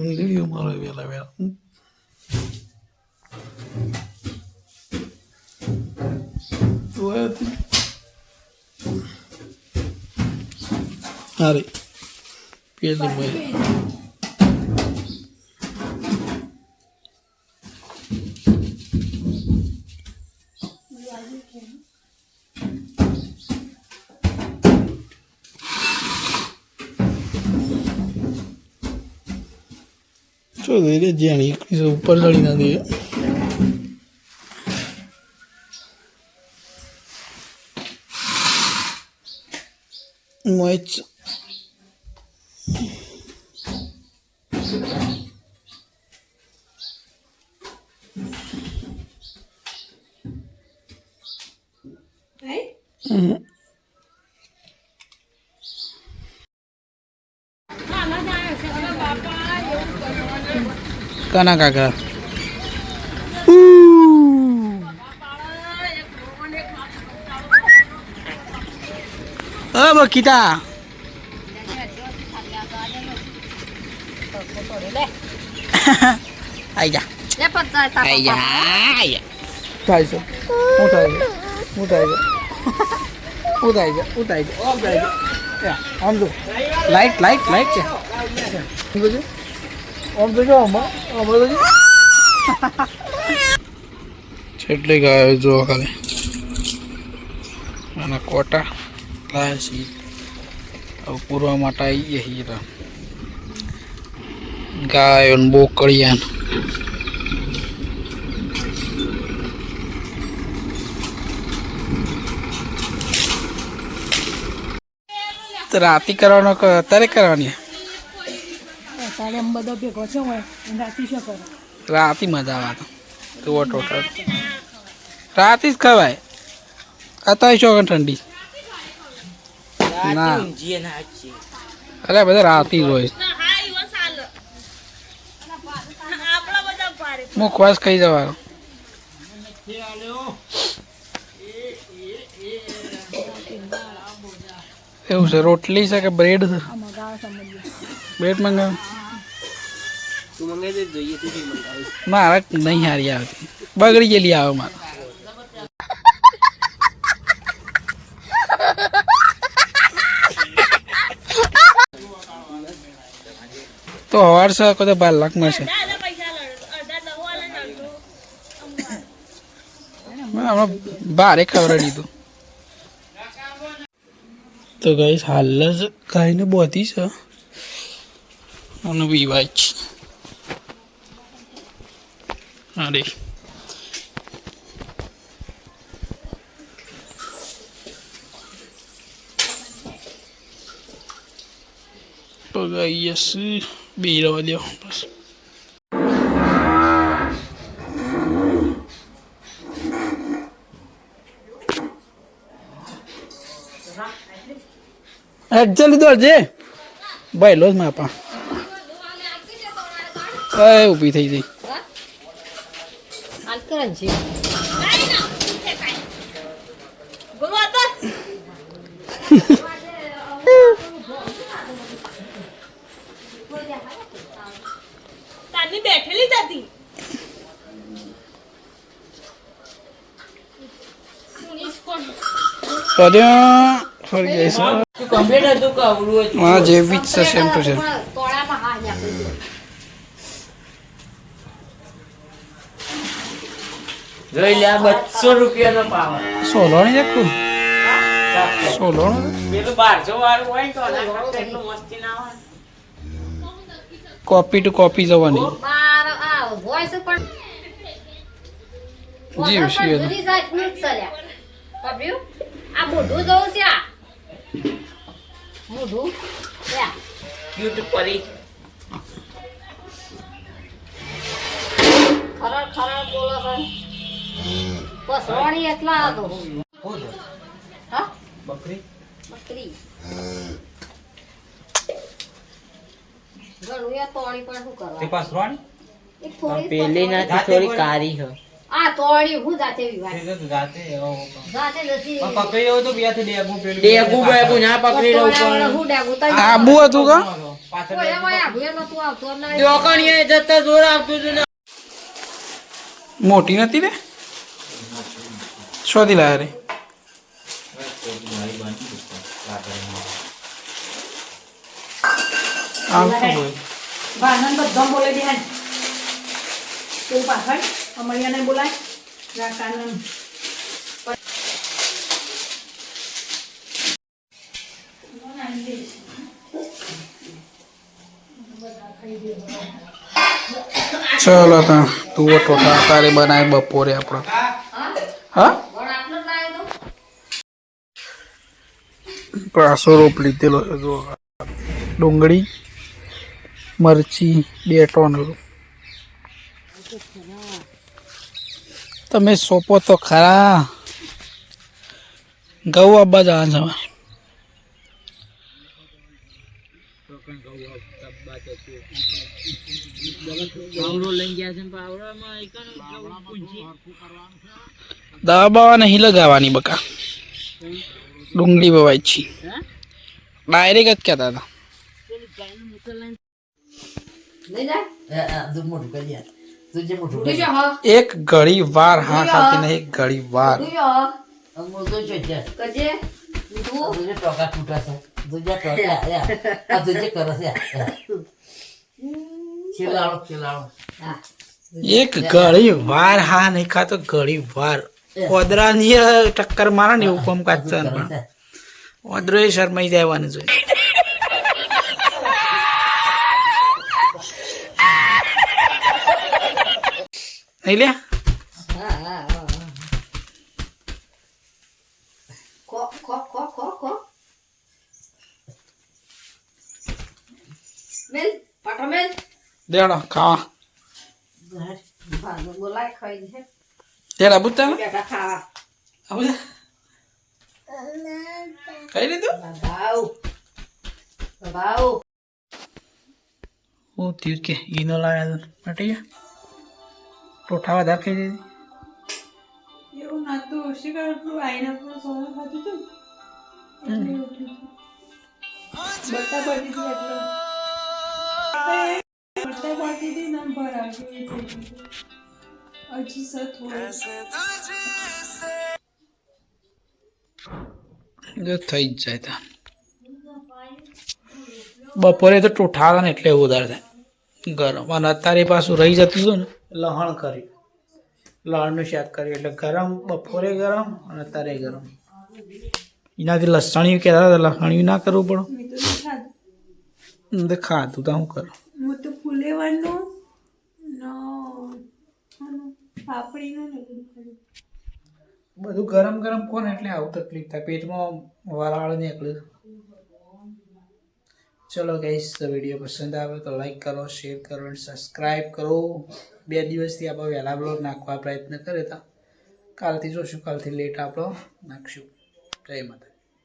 ઊંધીયું મારો વેલા વેલા જોયા હતી અરે પેલી ભાઈ જો ધીરે જાણી એકવીસો ઉપર ચડી ના દે મોચ કાના કાકા? અ બકીતા. આઈ જા. આઈ જા. આઈ થાય છે હું થાય છે હું થાય છે હું થાય છે હું થાય છે ઓમ થાય છે આમ જો. લાઈટ લાઈટ લાઈટ છે. શું જોજો આમ જોજો આમાં આમાં જોજો છેટલી ગાયો જો ખાલી. અને કોટા લાવે છે. હવે પૂરવા માટે આવીએ હીરા. ગાયો ને બહુ તો રાતી કરવાનો અત્યારે કરવાની? તારે આમ બધો ભેગો છે હોય રાતી શું કરો? રાતી મજા આવે તો. તું ટોટલ રાતી જ ખવાય. અત્યારે શું ઠંડી? ના. અરે બધા રાતી જ હોય. મુખવાસ ખાઈ જવાનો. એવું છે રોટલી છે કે બ્રેડ છે? આમાં ગાળ સમજીએ બ્રેડ મંગાવ તું મારે નહીં હારી આવતી. બગડી ગયેલી આવે મારે તો હવાર છે કદાચ બાર લાખમાં છે હમણાં બારે ખબર દીધું. તો ગઈ હાલ જ ગાયને બોધી છે. અને વિવાહ છે. અરે પગાઈ જશે બે રવા દો બસ જલ્દી દોડ જે. ભાઈ લો જ માપા એ ઊભી થઈ ગઈ તારની બેઠેલી જ હતી. છે કમ્પ્લીટ હતું કે આવડું હતું. હા જેવી જ છે સેમ ટુ સેમ. જોઈ લે આ બસો રૂપિયાનો પાવર સોલોણી છે સોલોણ પેલું બારસો વાળું હોય ને તો આના એટલું મસ્તી ના હોય. કોપી ટુ કોપી જવાની. જીવ શિવ આ મોઢું જવું છે આ. મોઢું. ક્યુટ પરી. ખરા ખરા બોલો છે. બસ રોણી એટલા હતો. હા? બકરી? બકરી. ઘણું યા તોણી પણ શું કરવા? પાસ રોણી? એક થોડી પેલી નથી થોડી કારી છે આ તોણી હું જાતે વિવાહ જાતે જાતે નથી. પકડી રહ્યો તો બેથી ડેગું પેલું ડેગું બેગું ના પકડી રહ્યો તોણાવાળા હું ડેગું તઈ આબુ હતું કા? કોઈ એમાં આવ્યો નતું આવતો ના ચોકણીએ જતા જોર આવતું મોટી નથી ને? શોધી લાયા રે આવતું હોય ભાનન બધા બોલે બેન તું પાછળ અમરિયાને બોલાય ચલો તો તું ટોટા તારે બનાય બપોરે આપણે હા તો રોપ લીધેલો જો ડુંગળી, મરચી, બે ટોન તમે સોંપો તો ખરા. ઘઉં આપવા જવા છે પાવડો લઈ ગયા છે ને પાવડામાં એકાનું કેવું પૂંછી દવા બવા નહીં લગાવવાની બકા. ડુંગળી બવાય છે ડાયરેક્ટ જ કહેતા હતા લઈ જા તું જો હ એક ઘડી વાર હા ખાતી નહીં એક ઘડી વાર તું જો કજે તું હા એક ઘડી વાર હા નહીં ખાતો ઘડી વાર ઓદરાની ટક્કર મારે ને એવું કોમ કાચ પણ ઓદરો એ શરમાઈ જવાનું જોઈએ. નહીં લે દેડો ખાવા. બોલાય ખાઈ છે દેડા બુતા બેટા ખાવા આવું કઈ લીધું ભાવ ભાવ હું થયું કે ઈનો લાવ્યા હતા મટી ગયા ટોઠા વધારે ખાઈ દીધી એવું નાતું ઓછી કર પેલું આઈના પર સોનું ખાતું હતું એટલે એવું થયું હતું. બટ્ટા પડતી હતી એટલે બટ્ટા પડતી હતી ને ભરાવી થઈ ગયું હોય જો થઈ જ જાય તા. બપોરે તો ટોઠાવે ને એટલે એવું વધારે થાય. ગરમ. અને અત્યારે પાછું રહી જતું હતું ને લહણ કરી લહણનું શાક કર્યું. એટલે ગરમ બપોરે ગરમ અને અત્યારે ગરમ. એનાથી લસણિયું કહેતા હતા લસણિયું ના કરવું પડે. તો ખાધું તો હું કરું? હું તો ફુલેવાનું નો પાપડીનું ને બધું ગરમ ગરમ કોણ એટલે આવું તકલીફ થાય? પેટમાં વરાળ નીકળે. ચલો ગઈશ તો વીડિયો પસંદ આવે તો લાઈક કરો શેર કરો અને સબસ્ક્રાઈબ કરો. બે દિવસથી આપણે વહેલા બ્લોગ નાખવા પ્રયત્ન કરે હતા કાલથી જોશું, કાલથી લેટ આપણો નાખશું. જય માતા